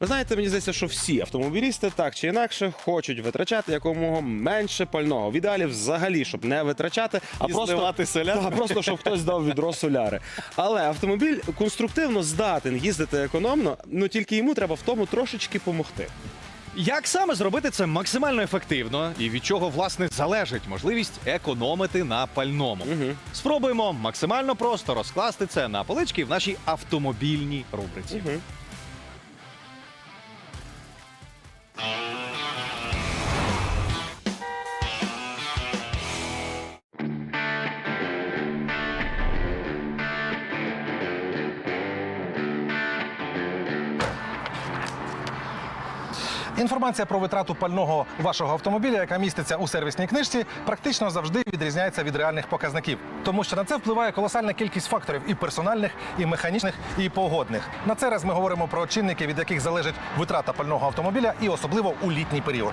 Ви знаєте, мені здається, що всі автомобілісти так чи інакше хочуть витрачати якомога менше пального. В ідеалі взагалі, щоб не витрачати, а І просто соляри. Та, просто щоб хтось дав відро соляри. Але автомобіль конструктивно здатен їздити економно, ну тільки йому треба в тому трошечки помогти. Як саме зробити це максимально ефективно і від чого власне залежить можливість економити на пальному? Мгм. Спробуємо максимально просто розкласти це на полички в нашій автомобільній рубриці. Мгм. Інформація про витрату пального вашого автомобіля, яка міститься у сервісній книжці, практично завжди відрізняється від реальних показників, тому що на це впливає колосальна кількість факторів і персональних, і механічних, і погодних. На це раз ми говоримо про чинники, від яких залежить витрата пального автомобіля, і особливо у літній період.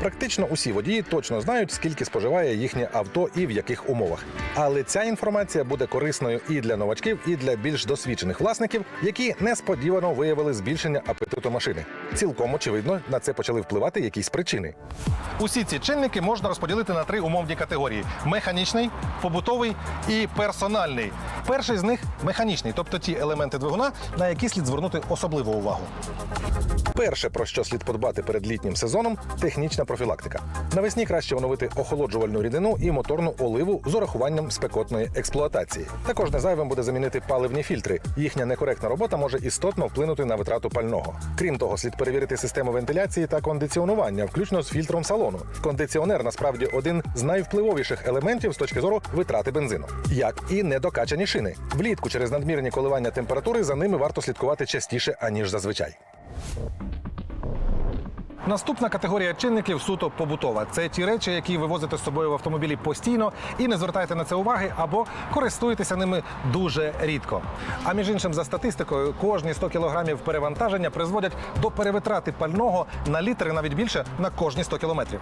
Практично усі водії точно знають, скільки споживає їхнє авто і в яких умовах. Але ця інформація буде корисною і для новачків, і для більш досвідчених власників, які несподівано виявили збільшення апетиту машини. Цілком очевидно, на це почали впливати якісь причини. Усі ці чинники можна розподілити на три умовні категорії: механічний, побутовий і персональний. Перший з них механічний, тобто ті елементи двигуна, на які слід звернути особливу увагу. Перше, про що слід подбати перед літнім сезоном технічна профілактика. Навесні краще оновити охолоджувальну рідину і моторну оливу з урахуванням спекотної експлуатації. Також не зайвим буде замінити паливні фільтри. Їхня некоректна робота може істотно вплинути на витрату пального. Крім того, слід перевірити систему вентиляції та кондиціонування, включно з фільтром салону. Кондиціонер насправді один з найвпливовіших елементів з точки зору витрати бензину, як і недокачані шини. Влітку через надмірні коливання температури за ними варто слідкувати частіше аніж зазвичай. Наступна категорія чинників суто побутова. Це ті речі, які ви возите з собою в автомобілі постійно і не звертаєте на це уваги або користуєтеся ними дуже рідко. А між іншим, за статистикою, кожні 100 кілограмів перевантаження призводять до перевитрати пального на літри навіть більше на кожні 100 кілометрів.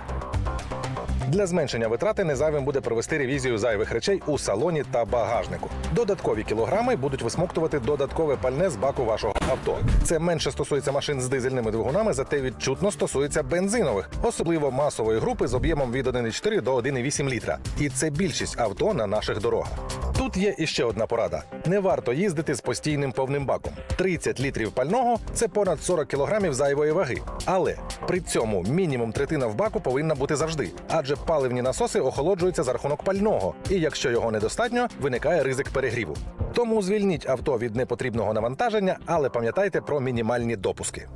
Для зменшення витрати незайвим буде провести ревізію зайвих речей у салоні та багажнику. Додаткові кілограми будуть висмоктувати додаткове пальне з баку вашого авто. Це менше стосується машин з дизельними двигунами, зате відчутно стосується бензинових, особливо масової групи з об'ємом від 1,4 до 1,8 літра. І це більшість авто на наших дорогах. Тут є іще одна порада: не варто їздити з постійним повним баком. 30 літрів пального це понад 40 кілограмів зайвої ваги. Але при цьому мінімум третина в баку повинна бути завжди, адже паливні насоси охолоджуються за рахунок пального, і якщо його недостатньо, виникає ризик перегріву. Тому звільніть авто від непотрібного навантаження, але пам'ятайте про мінімальні допуски.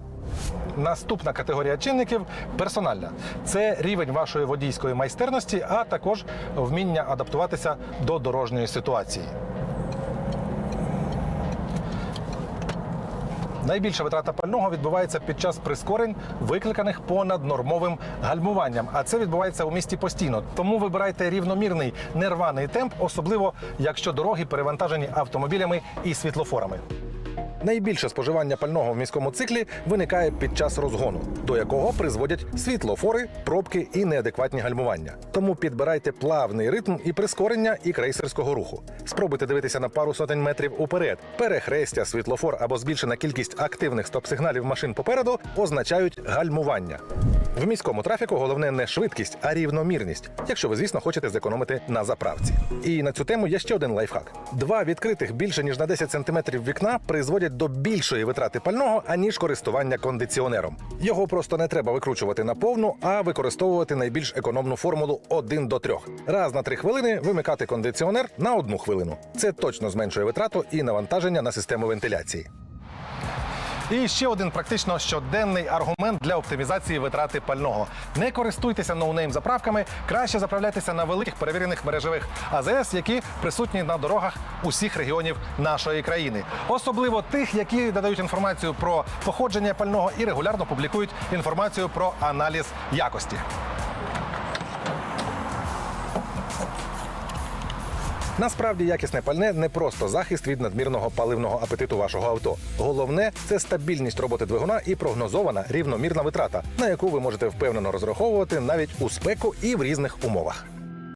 Наступна категорія чинників персональна. Це рівень вашої водійської майстерності, а також вміння адаптуватися до дорожньої ситуації. Найбільша витрата пального відбувається під час прискорень, викликаних понаднормовим гальмуванням. А це відбувається у місті постійно. Тому вибирайте рівномірний нерваний темп, особливо якщо дороги перевантажені автомобілями і світлофорами. Найбільше споживання пального в міському циклі виникає під час розгону, до якого призводять світлофори, пробки і неадекватні гальмування. Тому підбирайте плавний ритм і прискорення і крейсерського руху. Спробуйте дивитися на пару сотень метрів уперед. Перехрестя, світлофор або збільшена кількість активних стоп-сигналів машин попереду означають гальмування. В міському трафіку головне не швидкість, а рівномірність, якщо ви, звісно, хочете зекономити на заправці. І на цю тему є ще один лайфхак: два відкритих більше ніж на 10 см вікна призводять до більшої витрати пального, аніж користування кондиціонером. Його просто не треба викручувати на повну, а використовувати найбільш економну формулу 1 до 3. Раз на 3 хвилини вимикати кондиціонер на одну хвилину. Це точно зменшує витрату і навантаження на систему вентиляції. І ще один практично щоденний аргумент для оптимізації витрати пального. Не користуйтеся ноунейм заправками, краще заправляйтеся на великих перевірених мережевих АЗС, які присутні на дорогах усіх регіонів нашої країни. Особливо тих, які надають інформацію про походження пального і регулярно публікують інформацію про аналіз якості. Насправді якісне пальне не просто захист від надмірного паливного апетиту вашого авто. Головне це стабільність роботи двигуна і прогнозована рівномірна витрата, на яку ви можете впевнено розраховувати навіть у спеку і в різних умовах.